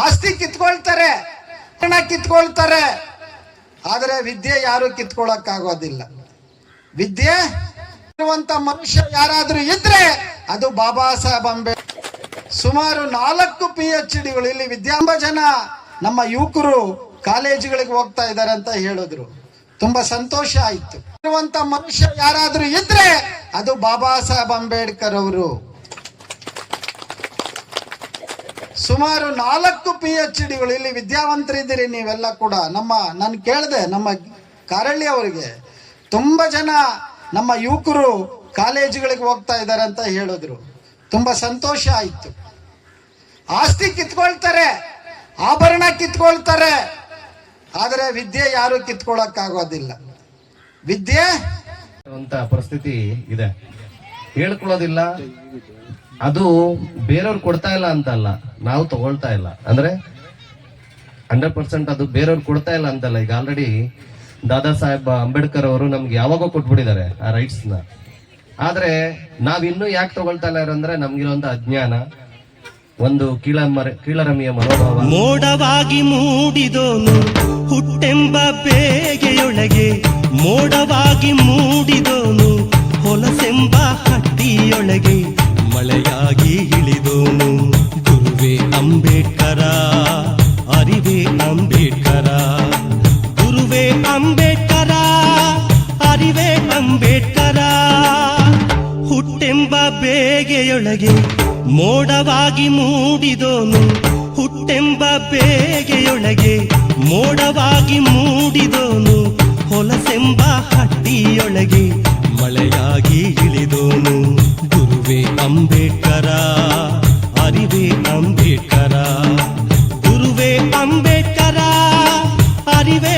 ಆಸ್ತಿ ಕಿತ್ಕೊಳ್ತಾರೆ, ಹಣ ಕಿತ್ಕೊಳ್ತಾರೆ. ಆದರೆ ವಿದ್ಯೆ ಯಾರು ಕಿತ್ಕೊಳ್ಳೋಕ್ಕಾಗೋದಿಲ್ಲ ವಿದ್ಯೆ ಇರುವಂತ ಮನುಷ್ಯ ಯಾರಾದರೂ ಇದ್ರೆ ಅದು ಬಾಬಾ ಸಾಹೇಬ್ ಅಂಬೇಡ್ಕರ್ ಸುಮಾರು ನಾಲ್ಕು ಪಿ ಎಚ್ ಡಿಗಳು ಇಲ್ಲಿ ವಿದ್ಯಾಂಬ ಜನ, ನಮ್ಮ ಯುವಕರು ಕಾಲೇಜುಗಳಿಗೆ ಹೋಗ್ತಾ ಇದ್ದಾರೆ ಅಂತ ಹೇಳಿದ್ರು. ತುಂಬಾ ಸಂತೋಷ ಆಯ್ತು. ಇರುವಂತ ಮನುಷ್ಯ ಯಾರಾದರೂ ಇದ್ರೆ ಅದು ಬಾಬಾ ಸಾಹೇಬ್ ಅಂಬೇಡ್ಕರ್ ಅವರು. ಸುಮಾರು ನಾಲ್ಕು ಪಿ ಎಚ್ ಡಿಗಳು ಇಲ್ಲಿ ವಿದ್ಯಾವಂತರಿದ್ದೀರಿ ನೀವೆಲ್ಲ ಕೂಡ. ನಮ್ಮ, ನಾನು ಕೇಳಿದೆ ನಮ್ಮ ಕಾರಳ್ಳಿ ಅವರಿಗೆ, ತುಂಬ ಜನ ನಮ್ಮ ಯುವಕರು ಕಾಲೇಜುಗಳಿಗೆ ಹೋಗ್ತಾ ಇದ್ದಾರೆ ಅಂತ ಹೇಳಿದ್ರು. ತುಂಬ ಸಂತೋಷ ಆಯಿತು. ಆಸ್ತಿ ಕಿತ್ಕೊಳ್ತಾರೆ, ಆಭರಣ ಕಿತ್ಕೊಳ್ತಾರೆ, ಆದರೆ ವಿದ್ಯೆ ಯಾರು ಕಿತ್ಕೊಳ್ಳೋಕ್ಕಾಗೋದಿಲ್ಲ ವಿದ್ಯೆ? ಅಂತ ಪರಿಸ್ಥಿತಿ ಇದೆ. ಹೇಳ್ಕೊಳ್ಳೋದಿಲ್ಲ. ಅದು ಬೇರೆಯವ್ರು ಕೊಡ್ತಾ ಇಲ್ಲ ಅಂತಲ್ಲ, ನಾವು ತಗೊಳ್ತಾ ಇಲ್ಲ. ಅಂದ್ರೆ ಹಂಡ್ರೆಡ್ ಪರ್ಸೆಂಟ್ ಅದು ಬೇರೆಯವ್ರು ಕೊಡ್ತಾ ಇಲ್ಲ ಅಂತಲ್ಲ. ಈಗ ಆಲ್ರೆಡಿ ದಾದಾ ಸಾಹೇಬ್ ಅಂಬೇಡ್ಕರ್ ಅವರು ನಮ್ಗೆ ಯಾವಾಗೋ ಕೊಟ್ಬಿಟ್ಟಿದ್ದಾರೆ ಆ ರೈಟ್ಸ್ನ. ಆದ್ರೆ ನಾವಿನ್ನೂ ಯಾಕೆ ತಗೊಳ್ತಾ ಇಲ್ಲ ಅಂದ್ರೆ ನಮ್ಗಿರೋಂತ ಅಜ್ಞಾನ, ಒಂದು ಕೀಳಮರ, ಕೀಳರಮಿಯ ಮನೋಭಾವ. ಮೋಡವಾಗಿ ಮೂಡಿದೋನು, ಹುಟ್ಟೆಂಬ ಬೇಗೆಯೊಳಗೆ ಮೋಡವಾಗಿ ಮೂಡಿದೋನು ಅಂಬೇಡ್ಕರ. ಗುರುವೇ ಅಂಬೇಡ್ಕರ, ಅರಿವೇ ಅಂಬೇಡ್ಕರ. ಹುಟ್ಟೆಂಬ ಬೇಗೆಯೊಳಗೆ ಮೋಡವಾಗಿ ಮೂಡಿದೋನು. ಹುಟ್ಟೆಂಬ ಬೇಗೆಯೊಳಗೆ ಮೋಡವಾಗಿ ಮೂಡಿದೋನು. ಹೊಲಸೆಂಬ ಹಟ್ಟಿಯೊಳಗೆ ಮಳೆಯಾಗಿ ಇಳಿದೋನು. ಗುರುವೇ ಅಂಬೇಡ್ಕರ, ಅರಿವೇ ಅಂಬೇಡ್ಕರ. ಗುರುವೇ ಅಂಬೇಡ್ಕರ. ಅರಿವೇ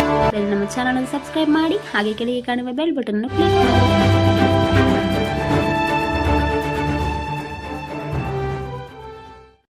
ನಮ್ಮ ಚಾನಲ್ ಸಬ್ಸ್ಕ್ರೈಬ್ ಮಾಡಿ ಹಾಗೆ ಕೆಳಗೆ ಕಾಣುವ ಬೆಲ್ ಬಟನ್ ಕ್ಲಿಕ್ ಮಾಡಿ.